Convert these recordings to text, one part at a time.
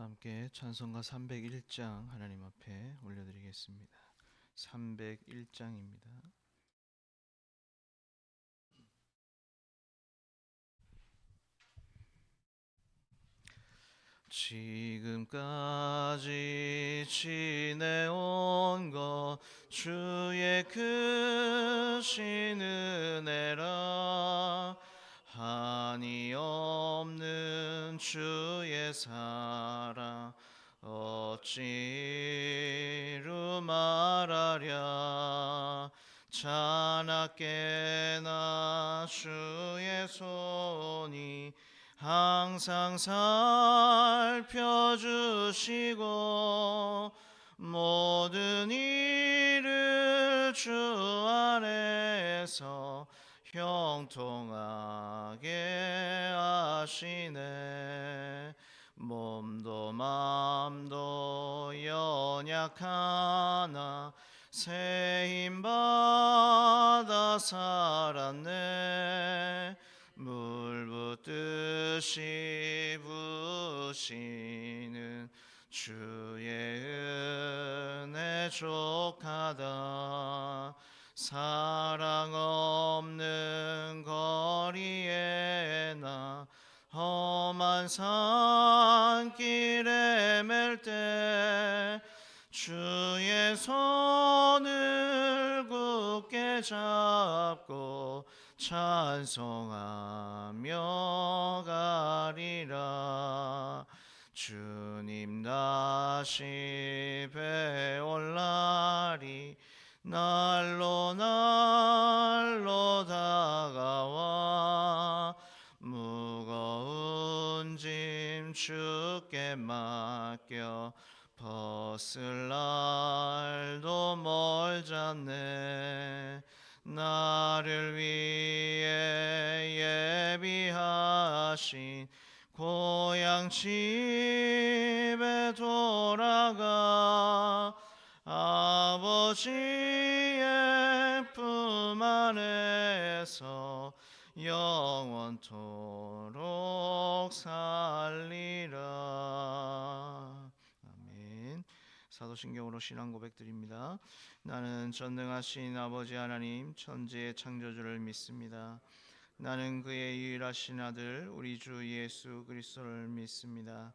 다 함께 찬송가 301장 하나님 앞에 올려드리겠습니다. 301장입니다. 지금까지 지내온 것 주의 크신 은혜라 한이 없는 주의 사랑 어찌루 말하랴? 자나깨나 주의 손이 항상 살펴주시고 모든 일을 주 안에서 형통하게 하시네. 몸도 마음도 연약하나 새 힘 받아 살았네. 물 붓듯이 부시는 주의 은혜 족하다 사랑 없는 거리에 나 험한 산길에 맬 때 주의 손을 굳게 잡고 찬송하며 가리라. 주님 다시 배올 날이 날로 날로 다가와 무거운 짐 주께 맡겨 벗을 날도 멀잖네. 나를 위해 예비하신 고향 집에 돌아가 아버지의 품 안에서 영원토록 살리라. 아멘. 사도신경으로 신앙 고백드립니다. 나는 전능하신 아버지 하나님 천지의 창조주를 믿습니다. 나는 그의 유일하신 아들 우리 주 예수 그리스도를 믿습니다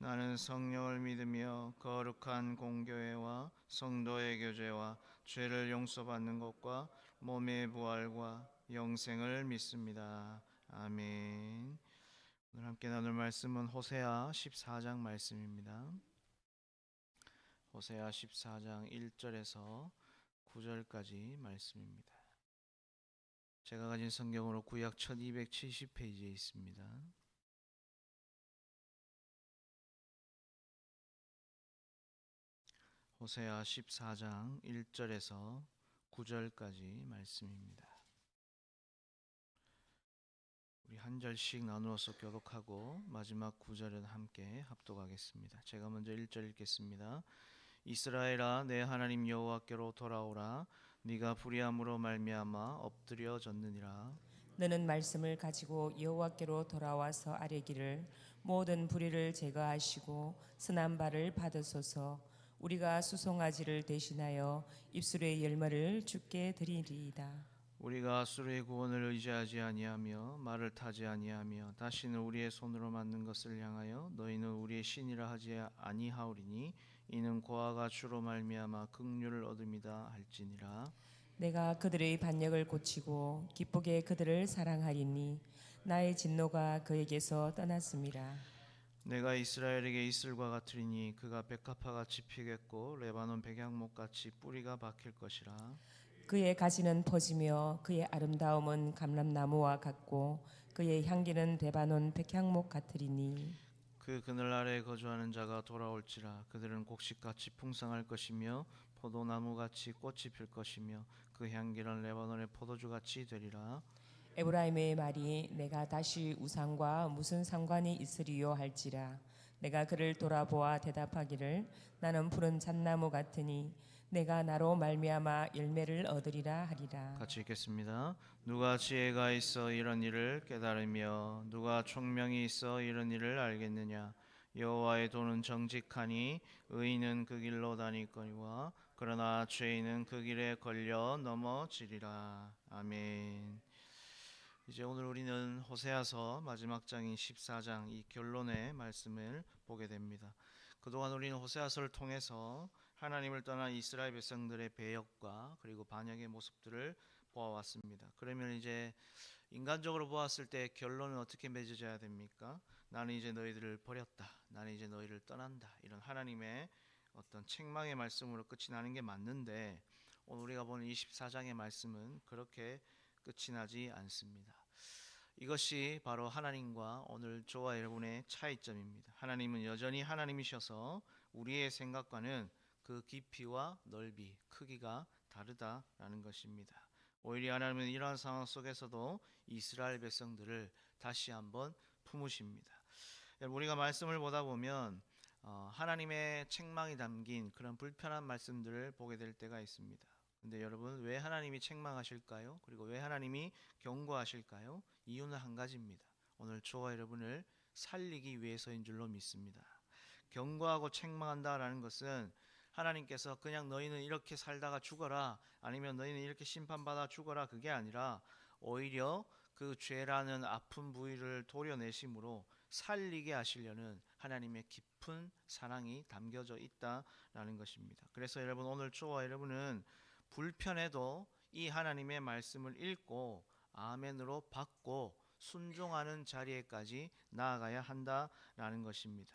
나는 성령을 믿으며 거룩한 공교회와 성도의 교제와 죄를 용서받는 것과 몸의 부활과 영생을 믿습니다. 아멘. 오늘 함께 나눌 말씀은 호세아 14장 말씀입니다. 호세아 14장 1절에서 9절까지 말씀입니다. 제가 가진 성경으로 구약 1270페이지에 있습니다. 호세아 14장 1절에서 9절까지 말씀입니다. 우리 한 절씩 나누어서 교독하고 마지막 9절은 함께 합독하겠습니다. 제가 먼저 1절 읽겠습니다. 이스라엘아 내 하나님 여호와께로 돌아오라 네가 불의함으로 말미암아 엎드려졌느니라 너는 말씀을 가지고 여호와께로 돌아와서 아뢰기를 모든 불의를 제거하시고 선한 바를 받으소서 우리가 수송아지를 대신하여 입술의 열매를 주께 드리리이다. 우리가 수르의 구원을 의지하지 아니하며 말을 타지 아니하며 다시는 우리의 손으로 만든 것을 향하여 너희는 우리의 신이라 하지 아니하오리니 이는 고아가 주로 말미암아 긍휼을 얻음이다 할지니라 내가 그들의 반역을 고치고 기쁘게 그들을 사랑하리니 나의 진노가 그에게서 떠났음이라. 내가 이스라엘에게 이슬과 같으리니 그가 백합화같이 피겠고 레바논 백향목같이 뿌리가 박힐 것이라. 그의 가지는 퍼지며 그의 아름다움은 감람나무와 같고 그의 향기는 대바논 백향목 같으리니. 그 그늘 아래에 거주하는 자가 돌아올지라. 그들은 곡식같이 풍성할 것이며 포도나무 같이 꽃이 필 것이며 그 향기는 레바논의 포도주 같이 되리라 에브라임의 말이 내가 다시 우상과 무슨 상관이 있으리요 할지라 내가 그를 돌아보아 대답하기를 나는 푸른 잣나무 같으니 내가 나로 말미암아 열매를 얻으리라 하리라 같이 읽겠습니다. 누가 지혜가 있어 이런 일을 깨달으며 누가 총명이 있어 이런 일을 알겠느냐 여호와의 도는 정직하니 의인은 그 길로 다니거니와 그러나 죄인은 그 길에 걸려 넘어지리라 아멘. 이제 오늘 우리는 호세아서 마지막 장인 14장 이 결론의 말씀을 보게 됩니다. 그동안 우리는 호세아서를 통해서 하나님을 떠난 이스라엘 백성들의 배역과 그리고 반역의 모습들을 보아왔습니다. 그러면 이제 인간적으로 보았을 때 결론은 어떻게 맺어져야 됩니까? 나는 이제 너희들을 버렸다. 나는 이제 너희를 떠난다. 이런 하나님의 어떤 책망의 말씀으로 끝이 나는 게 맞는데 오늘 우리가 보는 24장의 말씀은 그렇게 끝이 나지 않습니다. 이것이 바로 하나님과 오늘 저와 여러분의 차이점입니다. 하나님은 여전히 하나님이셔서 우리의 생각과는 그 깊이와 넓이, 크기가 다르다라는 것입니다. 오히려 하나님은 이러한 상황 속에서도 이스라엘 백성들을 다시 한번 품으십니다. 우리가 말씀을 보다 보면 어, 하나님의 책망이 담긴 그런 불편한 말씀들을 보게 될 때가 있습니다. 근데 여러분 왜 하나님이 책망하실까요? 그리고 왜 하나님이 경고하실까요? 이유는 한 가지입니다. 오늘 저와 여러분을 살리기 위해서인 줄로 믿습니다. 경고하고 책망한다라는 것은 하나님께서 그냥 너희는 이렇게 살다가 죽어라 아니면 너희는 이렇게 심판받아 죽어라 그게 아니라 오히려 그 죄라는 아픈 부위를 도려내심으로 살리게 하시려는 하나님의 깊은 사랑이 담겨져 있다라는 것입니다. 그래서 여러분 오늘 저와 여러분은 불편해도 이 하나님의 말씀을 읽고 아멘으로 받고 순종하는 자리에까지 나아가야 한다라는 것입니다.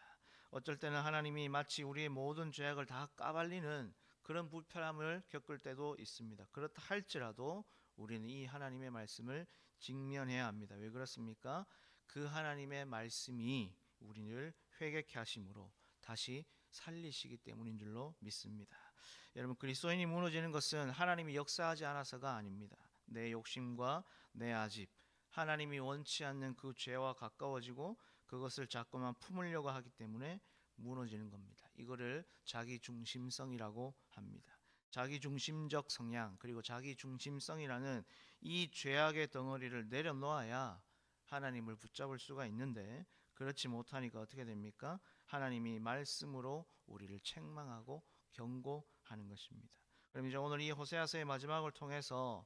어쩔 때는 하나님이 마치 우리의 모든 죄악을 다 까발리는 그런 불편함을 겪을 때도 있습니다. 그렇다 할지라도 우리는 이 하나님의 말씀을 직면해야 합니다. 왜 그렇습니까? 그 하나님의 말씀이 우리를 회개케 하심으로 다시 살리시기 때문인 줄로 믿습니다. 여러분 그리스도인이 무너지는 것은 하나님이 역사하지 않아서가 아닙니다. 내 욕심과 내 아집, 하나님이 원치 않는 그 죄와 가까워지고 그것을 자꾸만 품으려고 하기 때문에 무너지는 겁니다. 이거를 자기 중심성이라고 합니다. 자기 중심적 성향 그리고 자기 중심성이라는 이 죄악의 덩어리를 내려놓아야 하나님을 붙잡을 수가 있는데 그렇지 못하니까 어떻게 됩니까? 하나님이 말씀으로 우리를 책망하고 경고 하는 것입니다. 그럼 이제 오늘 이 호세아서의 마지막을 통해서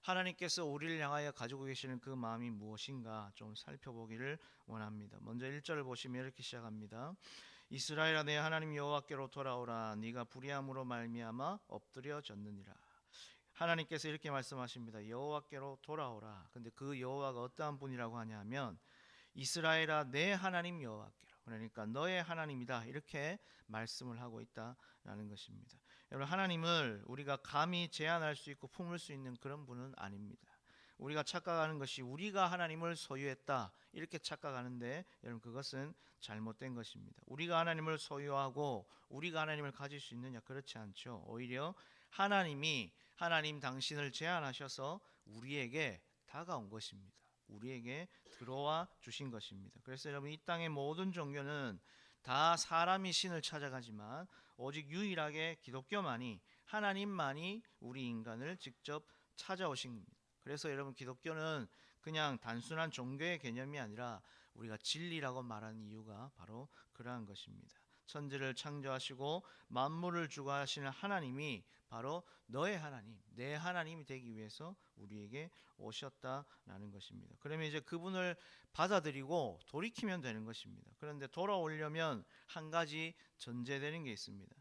하나님께서 우리를 향하여 가지고 계시는 그 마음이 무엇인가 좀 살펴보기를 원합니다. 먼저 1절을 보시면 이렇게 시작합니다. 이스라엘아 내 하나님 여호와께로 돌아오라 네가 불의함으로 말미암아 엎드려졌느니라. 하나님께서 이렇게 말씀하십니다. 여호와께로 돌아오라. 근데 그 여호와가 어떠한 분이라고 하냐면 이스라엘아 내 하나님 여호와께로 그러니까 너의 하나님이다 이렇게 말씀을 하고 있다라는 것입니다. 여러분 하나님을 우리가 감히 제한할 수 있고 품을 수 있는 그런 분은 아닙니다. 우리가 착각하는 것이 우리가 하나님을 소유했다 이렇게 착각하는데 여러분 그것은 잘못된 것입니다. 우리가 하나님을 소유하고 우리가 하나님을 가질 수 있느냐 그렇지 않죠. 오히려 하나님이 하나님 당신을 제안하셔서 우리에게 다가온 것입니다. 우리에게 들어와 주신 것입니다. 그래서 여러분 이 땅의 모든 종교는 다 사람이 신을 찾아가지만 오직 유일하게 기독교만이 하나님만이 우리 인간을 직접 찾아오신 겁니다. 그래서 여러분 기독교는 그냥 단순한 종교의 개념이 아니라 우리가 진리라고 말하는 이유가 바로 그러한 것입니다. 천지를 창조하시고 만물을 주관하시는 하나님이 바로 너의 하나님, 내 하나님이 되기 위해서 우리에게 오셨다라는 것입니다. 그러면 이제 그분을 받아들이고 돌이키면 되는 것입니다. 그런데 돌아오려면 한 가지 전제되는 게 있습니다.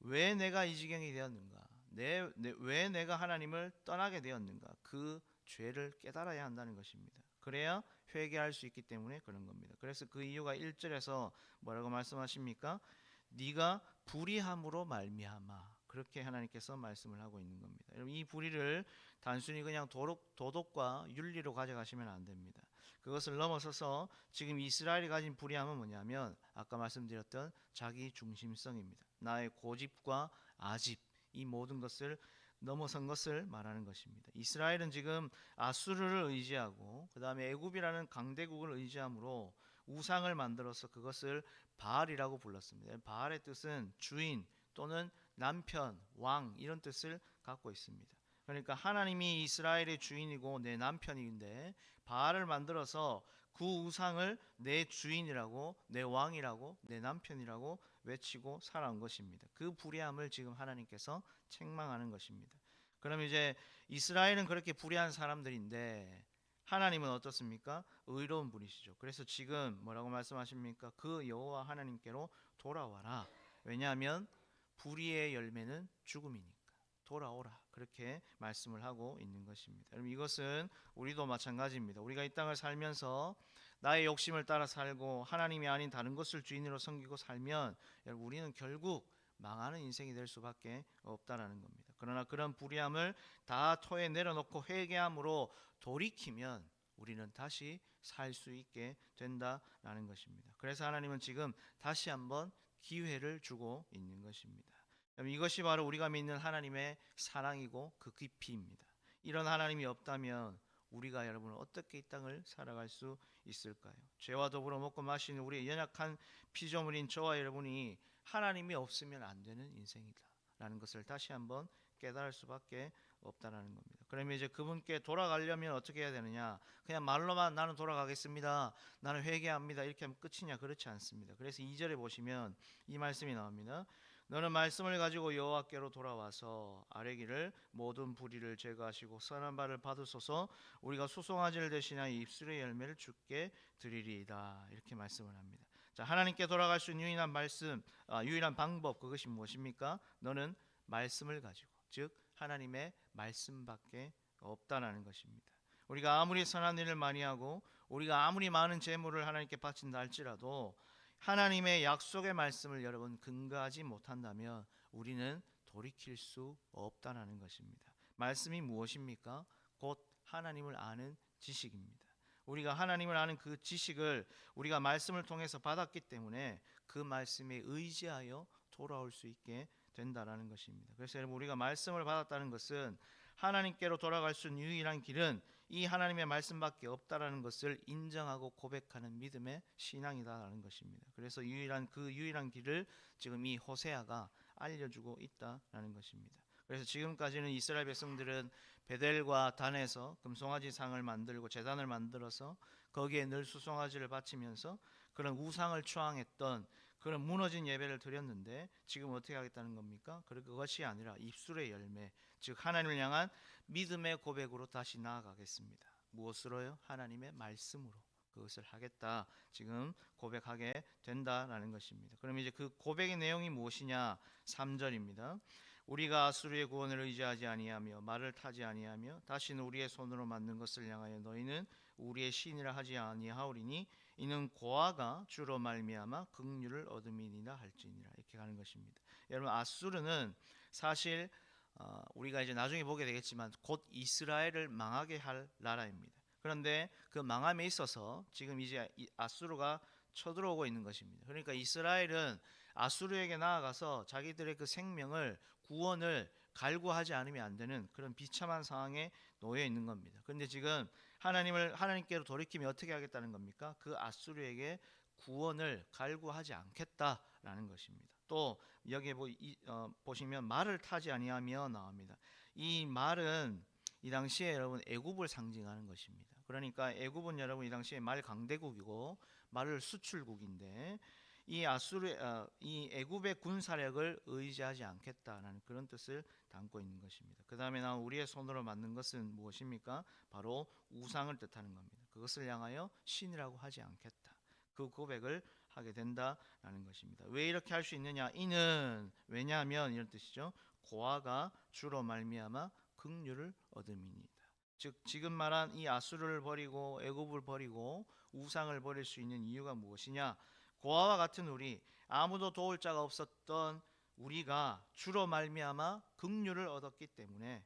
왜 내가 이 지경이 되었는가? 내, 내, 왜 내가 하나님을 떠나게 되었는가? 그 죄를 깨달아야 한다는 것입니다. 그래야 회개할 수 있기 때문에 그런 겁니다. 그래서 그 이유가 1절에서 뭐라고 말씀하십니까? 네가 불의함으로 말미암아 그렇게 하나님께서 말씀을 하고 있는 겁니다. 여러분 이 불의를 단순히 그냥 도덕, 도덕과 윤리로 가져가시면 안 됩니다. 그것을 넘어서서 지금 이스라엘이 가진 불의함은 뭐냐면 아까 말씀드렸던 자기 중심성입니다. 나의 고집과 아집 이 모든 것을 넘어선 것을 말하는 것입니다. 이스라엘은 지금 아수르를 의지하고 그다음에 애굽이라는 강대국을 의지함으로 우상을 만들어서 그것을 바알이라고 불렀습니다. 바알의 뜻은 주인 또는 남편, 왕 이런 뜻을 갖고 있습니다. 그러니까 하나님이 이스라엘의 주인이고 내 남편인데 바알을 만들어서 그 우상을 내 주인이라고 내 왕이라고 내 남편이라고 외치고 살아온 것입니다. 그 불의함을 지금 하나님께서 책망하는 것입니다. 그럼 이제 이스라엘은 그렇게 불의한 사람들인데 하나님은 어떻습니까? 의로운 분이시죠. 그래서 지금 뭐라고 말씀하십니까? 그 여호와 하나님께로 돌아와라. 왜냐하면 불의의 열매는 죽음이니까 돌아오라. 그렇게 말씀을 하고 있는 것입니다. 여러분 이것은 우리도 마찬가지입니다. 우리가 이 땅을 살면서 나의 욕심을 따라 살고 하나님이 아닌 다른 것을 주인으로 섬기고 살면 여러분 우리는 결국 망하는 인생이 될 수밖에 없다라는 겁니다. 그러나 그런 불의함을 다 토에 내려놓고 회개함으로 돌이키면 우리는 다시 살 수 있게 된다라는 것입니다. 그래서 하나님은 지금 다시 한번 기회를 주고 있는 것입니다. 이것이 바로 우리가 믿는 하나님의 사랑이고 그 깊이입니다. 이런 하나님이 없다면 우리가 여러분 어떻게 이 땅을 살아갈 수 있을까요? 죄와 더불어 먹고 마시는 우리의 연약한 피조물인 저와 여러분이 하나님이 없으면 안 되는 인생이다라는 것을 다시 한번 깨달을 수밖에 없다라는 겁니다. 그러면 이제 그분께 돌아가려면 어떻게 해야 되느냐? 그냥 말로만 나는 돌아가겠습니다. 나는 회개합니다. 이렇게 하면 끝이냐? 그렇지 않습니다. 그래서 2절에 보시면 이 말씀이 나옵니다. 너는 말씀을 가지고 여호와께로 돌아와서 아뢰기를 모든 불의를 제거하시고 선한 바를 받으소서 우리가 수송아지를 대신하여 입술의 열매를 주께 드리리이다 이렇게 말씀을 합니다. 자 하나님께 돌아갈 수 있는 유일한 말씀, 아, 유일한 방법 그것이 무엇입니까? 너는 말씀을 가지고 즉 하나님의 말씀밖에 없다라는 것입니다. 우리가 아무리 선한 일을 많이 하고 우리가 아무리 많은 재물을 하나님께 바친다 할지라도 하나님의 약속의 말씀을 여러분 근거하지 못한다면 우리는 돌이킬 수 없다라는 것입니다. 말씀이 무엇입니까? 곧 하나님을 아는 지식입니다. 우리가 하나님을 아는 그 지식을 우리가 말씀을 통해서 받았기 때문에 그 말씀에 의지하여 돌아올 수 있게 된다라는 것입니다. 그래서 여러분 우리가 말씀을 받았다는 것은 하나님께로 돌아갈 수 있는 유일한 길은 이 하나님의 말씀밖에 없다라는 것을 인정하고 고백하는 믿음의 신앙이다라는 것입니다. 그래서 유일한 그 유일한 길을 지금 이 호세아가 알려주고 있다라는 것입니다. 그래서 지금까지는 이스라엘 백성들은 베델과 단에서 금송아지 상을 만들고 제단을 만들어서 거기에 늘 수송아지를 바치면서 그런 우상을 추앙했던 그런 무너진 예배를 드렸는데 지금 어떻게 하겠다는 겁니까? 그것이 아니라 입술의 열매, 즉 하나님을 향한 믿음의 고백으로 다시 나아가겠습니다. 무엇으로요? 하나님의 말씀으로 그것을 하겠다. 지금 고백하게 된다라는 것입니다. 그럼 이제 그 고백의 내용이 무엇이냐? 3절입니다. 우리가 아수르의 구원을 의지하지 아니하며 말을 타지 아니하며 다시는 우리의 손으로 만든 것을 향하여 너희는 우리의 신이라 하지 아니하오리니 이는 고아가 주로 말미암아 긍휼을 얻음이니라 할지니라 이렇게 가는 것입니다. 여러분 아수르는 사실 어, 우리가 이제 나중에 보게 되겠지만 곧 이스라엘을 망하게 할 나라입니다. 그런데 그 망함에 있어서 지금 이제 이 아수르가 쳐들어오고 있는 것입니다. 그러니까 이스라엘은 아수르에게 나아가서 자기들의 그 생명을 구원을 갈구하지 않으면 안 되는 그런 비참한 상황에 놓여 있는 겁니다. 그런데 지금 하나님을 하나님께로 돌이키면 어떻게 하겠다는 겁니까? 그 아수르에게 구원을 갈구하지 않겠다라는 것입니다. 또 여기에 보, 이, 어, 보시면 말을 타지 아니하며 나옵니다. 이 말은 이 당시에 여러분 애굽을 상징하는 것입니다. 그러니까 애굽은 여러분 이 당시에 말 강대국이고 말을 수출국인데 이 아수르 어, 이 애굽의 군사력을 의지하지 않겠다라는 그런 뜻을 담고 있는 것입니다. 그 다음에 나 우리의 손으로 만든 것은 무엇입니까? 바로 우상을 뜻하는 겁니다. 그것을 향하여 신이라고 하지 않겠다. 그 고백을 하게 된다라는 것입니다. 왜 이렇게 할 수 있느냐? 이는 왜냐하면 이런 뜻이죠. 고아가 주로 말미암아 긍휼을 얻음이니이다. 즉 지금 말한 이 아수르를 버리고 애굽을 버리고 우상을 버릴 수 있는 이유가 무엇이냐? 고아와 같은 우리 아무도 도울 자가 없었던 우리가 주로 말미암아 긍휼을 얻었기 때문에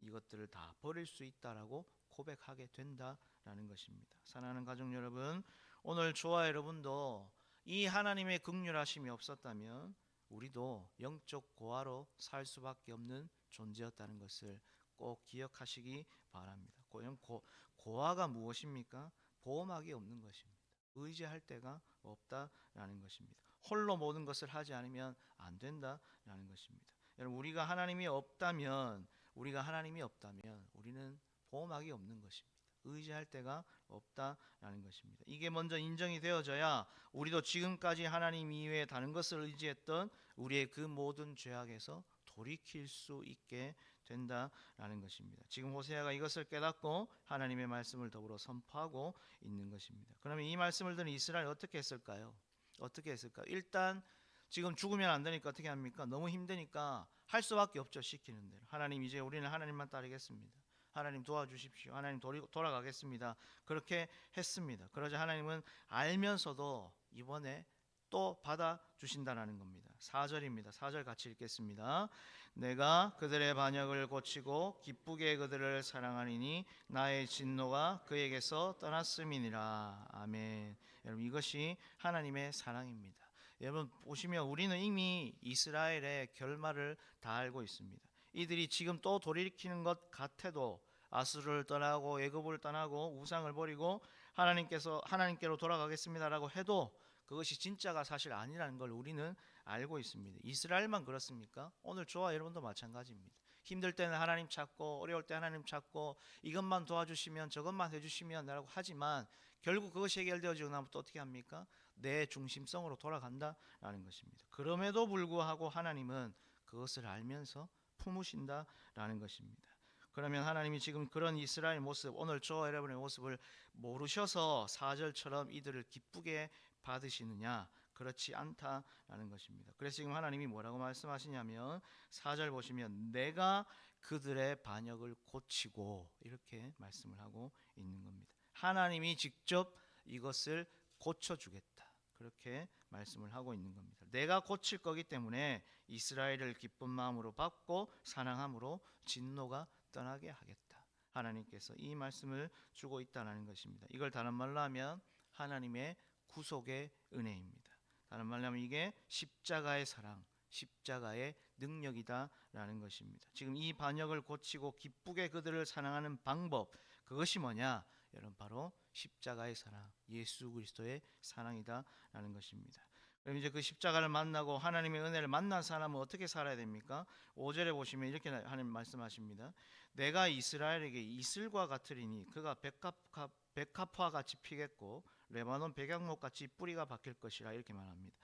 이것들을 다 버릴 수 있다라고 고백하게 된다라는 것입니다. 사랑하는 가족 여러분, 오늘 저와 여러분도 이 하나님의 긍휼하심이 없었다면 우리도 영적 고아로 살 수밖에 없는 존재였다는 것을 꼭 기억하시기 바랍니다. 고, 고아가 무엇입니까? 보호막이 없는 것입니다. 의지할 데가 없다라는 것입니다. 홀로 모든 것을 하지 않으면 안 된다라는 것입니다. 여러분 우리가 하나님이 없다면 우리가 하나님이 없다면 우리는 보호막이 없는 것입니다. 의지할 데가 없다라는 것입니다. 이게 먼저 인정이 되어져야 우리도 지금까지 하나님 이외에 다른 것을 의지했던 우리의 그 모든 죄악에서 돌이킬 수 있게 된다라는 것입니다. 지금 호세아가 이것을 깨닫고 하나님의 말씀을 더불어 선포하고 있는 것입니다. 그러면 이 말씀을 들은 이스라엘 어떻게 했을까요? 어떻게 했을까? 일단 지금 죽으면 안 되니까 어떻게 합니까? 너무 힘드니까 할 수밖에 없죠. 시키는 대로. 하나님 이제 우리는 하나님만 따르겠습니다. 하나님 도와주십시오. 하나님 돌이, 돌아가겠습니다. 그렇게 했습니다. 그러자 하나님은 알면서도 이번에 또 받아 주신다라는 겁니다. 4절입니다. 4절 같이 읽겠습니다. 내가 그들의 반역을 고치고 기쁘게 그들을 사랑하리니 나의 진노가 그에게서 떠났음이니라. 아멘. 여러분 이것이 하나님의 사랑입니다. 여러분 보시면 우리는 이미 이스라엘의 결말을 다 알고 있습니다. 이들이 지금 또 돌이키는 것 같아도 아수르를 떠나고 애굽을 떠나고 우상을 버리고 하나님께서 하나님께로 돌아가겠습니다라고 해도 그것이 진짜가 사실 아니라는 걸 우리는 알고 있습니다. 이스라엘만 그렇습니까? 오늘 저와 여러분도 마찬가지입니다. 힘들 때는 하나님 찾고 어려울 때 하나님 찾고 이것만 도와주시면 저것만 해주시면 라고 하지만 결국 그것이 해결되어지고 나면 또 어떻게 합니까? 내 중심성으로 돌아간다라는 것입니다. 그럼에도 불구하고 하나님은 그것을 알면서 품으신다라는 것입니다. 그러면 하나님이 지금 그런 이스라엘 모습, 오늘 저 여러분의 모습을 모르셔서 사절처럼 이들을 기쁘게 받으시느냐? 그렇지 않다라는 것입니다. 그래서 지금 하나님이 뭐라고 말씀하시냐면 사절 보시면 내가 그들의 반역을 고치고 이렇게 말씀을 하고 있는 겁니다. 하나님이 직접 이것을 고쳐 주겠다. 그렇게 말씀을 하고 있는 겁니다. 내가 고칠 거기 때문에 이스라엘을 기쁜 마음으로 받고 사랑함으로 진노가 떠나게 하겠다. 하나님께서 이 말씀을 주고 있다는 것입니다. 이걸 다른 말로 하면 하나님의 구속의 은혜입니다. 다른 말로 하면 이게 십자가의 사랑, 십자가의 능력이다라는 것입니다. 지금 이 반역을 고치고 기쁘게 그들을 사랑하는 방법 그것이 뭐냐? 여러분 바로 십자가의 사랑, 예수 그리스도의 사랑이다라는 것입니다. 그럼 이제 그 십자가를 만나고 하나님의 은혜를 만난 사람은 어떻게 살아야 됩니까? 5절에 보시면 이렇게 하나님 말씀하십니다. 내가 이스라엘에게 이슬과 같으리니 그가 백합화, 같이 피겠고 레바논 백양목 같이 뿌리가 박힐 것이라 이렇게 말합니다.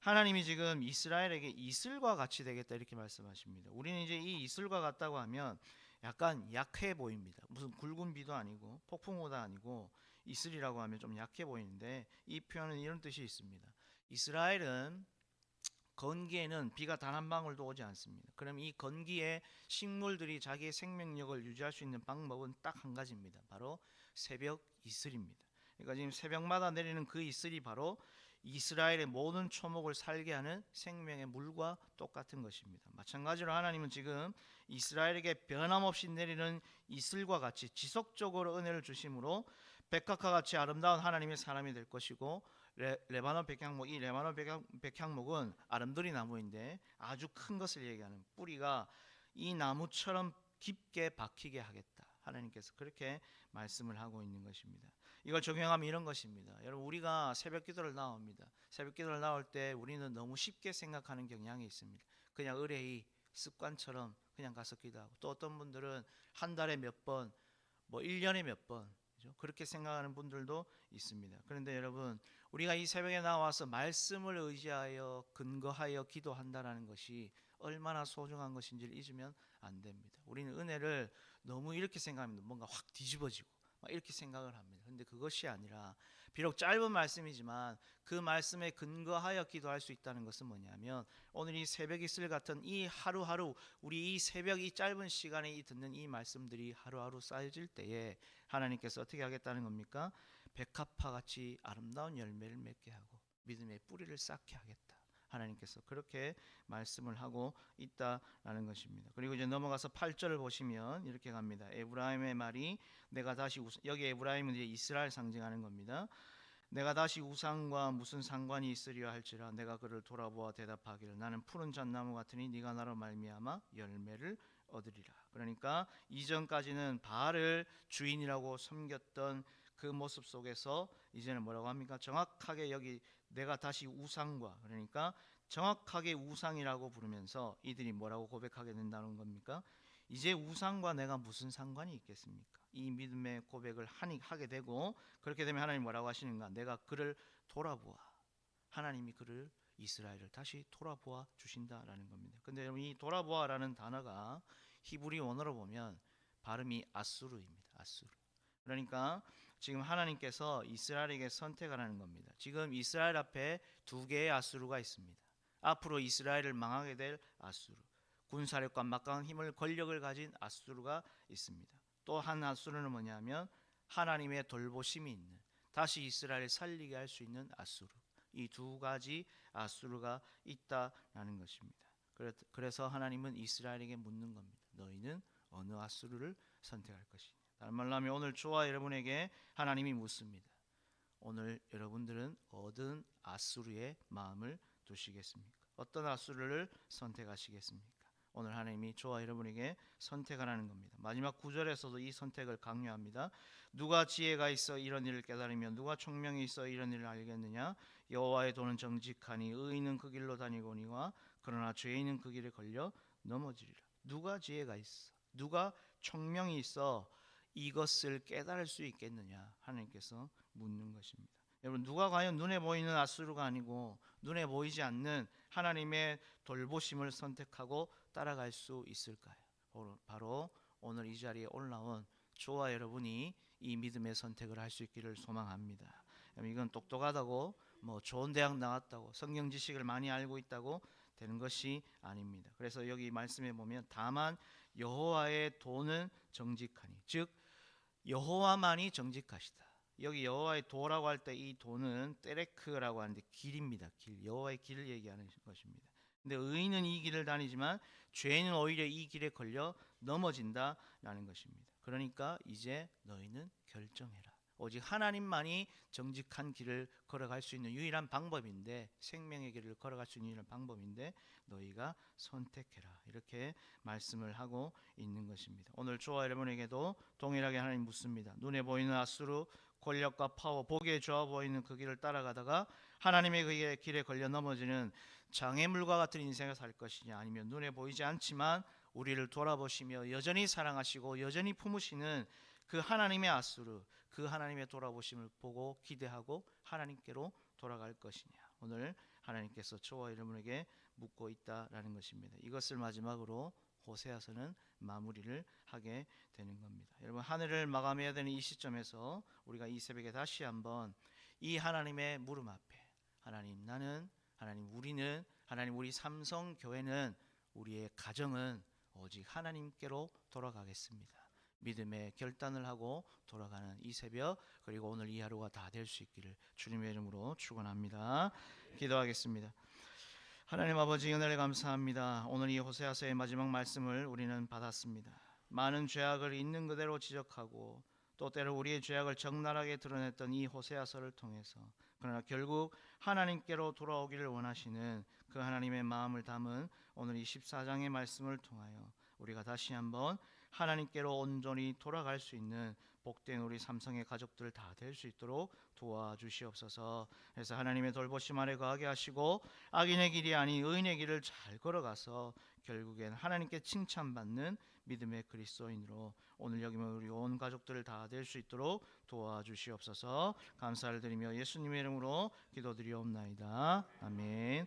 하나님이 지금 이스라엘에게 이슬과 같이 되겠다 이렇게 말씀하십니다. 우리는 이제 이 이슬과 같다고 하면 약간 약해 보입니다. 무슨 굵은 비도 아니고 폭풍우도 아니고 이슬이라고 하면 좀 약해 보이는데 이 표현은 이런 뜻이 있습니다. 이스라엘은 건기에는 비가 단 한 방울도 오지 않습니다. 그럼 이 건기에 식물들이 자기의 생명력을 유지할 수 있는 방법은 딱 한 가지입니다. 바로 새벽 이슬입니다. 그러니까 지금 새벽마다 내리는 그 이슬이 바로 이스라엘의 모든 초목을 살게 하는 생명의 물과 똑같은 것입니다. 마찬가지로 하나님은 지금 이스라엘에게 변함없이 내리는 이슬과 같이 지속적으로 은혜를 주심으로 백합화 같이 아름다운 하나님의 사람이 될 것이고 레, 레바논 백향목 이 레바논 백향, 백향 목은 아름드리 나무인데 아주 큰 것을 얘기하는 뿌리가 이 나무처럼 깊게 박히게 하겠다. 하나님께서 그렇게 말씀을 하고 있는 것입니다. 이걸 적용하면 이런 것입니다. 여러분 우리가 새벽 기도를 나옵니다. 새벽 기도를 나올 때 우리는 너무 쉽게 생각하는 경향이 있습니다. 그냥 의뢰의 습관처럼 그냥 가서 기도하고 또 어떤 분들은 한 달에 몇 번, 뭐 1년에 몇 번? 그렇게 생각하는 분들도 있습니다. 그런데 여러분, 우리가 이 새벽에 나와서 말씀을 의지하여 근거하여 기도한다라는 것이 얼마나 소중한 것인지를 잊으면 안 됩니다. 우리는 은혜를 너무 이렇게 생각합니다. 뭔가 확 뒤집어지고 막 이렇게 생각을 합니다. 근데 그것이 아니라 비록 짧은 말씀이지만 그 말씀에 근거하여 기도할 수 있다는 것은 뭐냐면 오늘 이 새벽 이슬 같은 이 하루하루 우리 이 새벽 이 짧은 시간에 이 듣는 이 말씀들이 하루하루 쌓여질 때에 하나님께서 어떻게 하겠다는 겁니까? 백합화 같이 아름다운 열매를 맺게 하고 믿음의 뿌리를 쌓게 하겠다. 하나님께서 그렇게 말씀을 하고 있다라는 것입니다. 그리고 이제 넘어가서 8절을 보시면 이렇게 갑니다. 에브라임의 말이 내가 다시 우상, 여기 에브라임은 이제 이스라엘 상징하는 겁니다. 내가 다시 우상과 무슨 상관이 있으리라 할지라 내가 그를 돌아보아 대답하기를 나는 푸른 잣나무 같으니 네가 나로 말미암아 열매를 얻으리라. 그러니까 이전까지는 바알을 주인이라고 섬겼던 그 모습 속에서 이제는 뭐라고 합니까? 정확하게 여기 내가 다시 우상과 그러니까 정확하게 우상이라고 부르면서 이들이 뭐라고 고백하게 된다는 겁니까? 이제 우상과 내가 무슨 상관이 있겠습니까? 이 믿음의 고백을 하니 하게 되고 그렇게 되면 하나님 뭐라고 하시는가? 내가 그를 돌아보아 하나님이 그를 이스라엘을 다시 돌아보아 주신다라는 겁니다. 근데 여러분 이 돌아보아라는 단어가 히브리 원어로 보면 발음이 아수르입니다. 아수르. 그러니까 지금 하나님께서 이스라엘에게 선택하라는 겁니다. 지금 이스라엘 앞에 두 개의 아수르가 있습니다. 앞으로 이스라엘을 망하게 될 아수르. 군사력과 막강한 힘을 권력을 가진 아수르가 있습니다. 또 한 아수르는 뭐냐면 하나님의 돌보심이 있는 다시 이스라엘을 살리게 할 수 있는 아수르. 이 두 가지 아수르가 있다라는 것입니다. 그래- 그래서 하나님은 이스라엘에게 묻는 겁니다. 너희는 어느 아수르를 선택할 것이냐. 다른 말로 하면 오늘 저와 여러분에게 하나님이 묻습니다. 오늘 여러분들은 어떤 아수르의 마음을 두시겠습니까? 어떤 아수르를 선택하시겠습니까? 오늘 하나님이 저와 여러분에게 선택하라는 겁니다. 마지막 구절에서도 이 선택을 강요합니다. 누가 지혜가 있어 이런 일을 깨달으며 누가 총명이 있어 이런 일을 알겠느냐? 여호와의 도는 정직하니 의인은 그 길로 다니거니와 그러나 죄인은 그 길에 걸려 넘어지리라. 누가 지혜가 있어? 누가 총명이 있어 이것을 깨달을 수 있겠느냐? 하나님께서 묻는 것입니다. 여러분 누가 과연 눈에 보이는 아수르가 아니고 눈에 보이지 않는 하나님의 돌보심을 선택하고 따라갈 수 있을까요? 바로- 오늘 이 자리에 올라온 저와 여러분이 이 믿음의 선택을 할 수 있기를 소망합니다. 이건 똑똑하다고 뭐 좋은 대학 나왔다고 성경 지식을 많이 알고 있다고 되는 것이 아닙니다. 그래서 여기 말씀에 보면 다만 여호와의 도는 정직하니 즉 여호와만이 정직하시다. 여기 여호와의 도라고 할 때 이 도는 때레크라고 하는데 길입니다. 길 여호와의 길을 얘기하는 것입니다. 근데 의인은 이 길을 다니지만 죄인은 오히려 이 길에 걸려 넘어진다라는 것입니다. 그러니까 이제 너희는 결정해라. 오직 하나님만이 정직한 길을 걸어갈 수 있는 유일한 방법인데 생명의 길을 걸어갈 수 있는 유일한 방법인데 너희가 선택해라 이렇게 말씀을 하고 있는 것입니다. 오늘 저와 여러분에게도 동일하게 하나님 묻습니다. 눈에 보이는 아수르 권력과 파워 보기에 좋아 보이는 그 길을 따라가다가 하나님의 그 길에 걸려 넘어지는 장애물과 같은 인생을 살 것이냐 아니면 눈에 보이지 않지만 우리를 돌아보시며 여전히 사랑하시고 여전히 품으시는 그 하나님의 아수르 그 하나님의 돌아보심을 보고 기대하고 하나님께로 돌아갈 것이냐 오늘 하나님께서 저와 여러분에게 묻고 있다라는 것입니다. 이것을 마지막으로 호세아서는 마무리를 하게 되는 겁니다. 여러분 하늘을 마감해야 되는 이 시점에서 우리가 이 새벽에 다시 한번 이 하나님의 물음 앞에 하나님 나는 하나님 우리는 하나님 우리 삼성 교회는 우리의 가정은 오직 하나님께로 돌아가겠습니다. 믿음의 결단을 하고 돌아가는 이 새벽 그리고 오늘 이 하루가 다 될 수 있기를 주님의 이름으로 축원합니다. 기도하겠습니다. 하나님 아버지 은혜를 감사합니다. 오늘 이 호세아서의 마지막 말씀을 우리는 받았습니다. 많은 죄악을 있는 그대로 지적하고 또 때로 우리의 죄악을 적나라하게 드러냈던 이 호세아서를 통해서 그러나 결국 하나님께로 돌아오기를 원하시는 그 하나님의 마음을 담은 오늘 이 14장의 말씀을 통하여 우리가 다시 한번 하나님께로 온전히 돌아갈 수 있는 복된 우리 삼성의 가족들 다 될 수 있도록 도와주시옵소서. 그래서 하나님의 돌보심 아래 거하게 하시고 악인의 길이 아닌 의인의 길을 잘 걸어가서 결국엔 하나님께 칭찬받는 믿음의 그리스도인으로 오늘 여기 모 우리 온 가족들을 다 될 수 있도록 도와주시옵소서. 감사를 드리며 예수님의 이름으로 기도드리옵나이다. 아멘.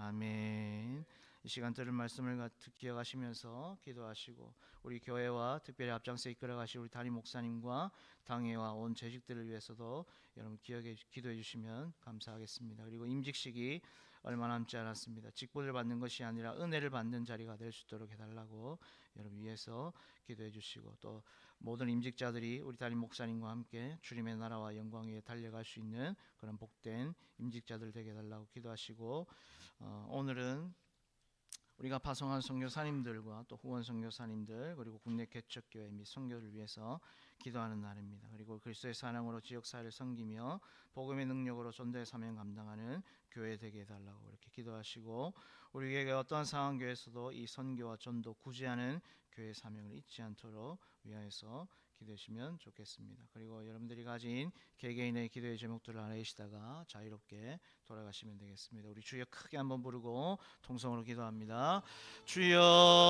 아멘. 이 시간 들은 말씀을 가- 기억하시면서 기도하시고 우리 교회와 특별히 앞장서 이끌어 가실 우리 담임 목사님과 당회와 온 재직들을 위해서도 여러분 기억해 기도해 주시면 감사하겠습니다. 그리고 임직식이 얼마 남지 않았습니다. 직분을 받는 것이 아니라 은혜를 받는 자리가 될 수 있도록 해달라고 여러분 위해서 기도해 주시고 또 모든 임직자들이 우리 담임 목사님과 함께 주님의 나라와 영광 위에 달려갈 수 있는 그런 복된 임직자들 되게 해달라고 기도하시고 어, 오늘은 우리가 파송한 선교사님들과 또 후원 선교사님들 그리고 국내 개척교회 및 선교를 위해서 기도하는 날입니다. 그리고 그리스도의 사랑으로 지역 사회를 섬기며 복음의 능력으로 전도의 사명 감당하는 교회 되게 해달라고 이렇게 기도하시고 우리에게 어떠한 상황 교회에서도 이 선교와 전도 구제하는 교회 사명을 잊지 않도록 위하여서 기도하시면 좋겠습니다. 그리고 여러분들이 가진 개개인의 기도의 제목들을 알아계시다가 자유롭게 돌아가시면 되겠습니다. 우리 주여 크게 한번 부르고 통성으로 기도합니다. 주여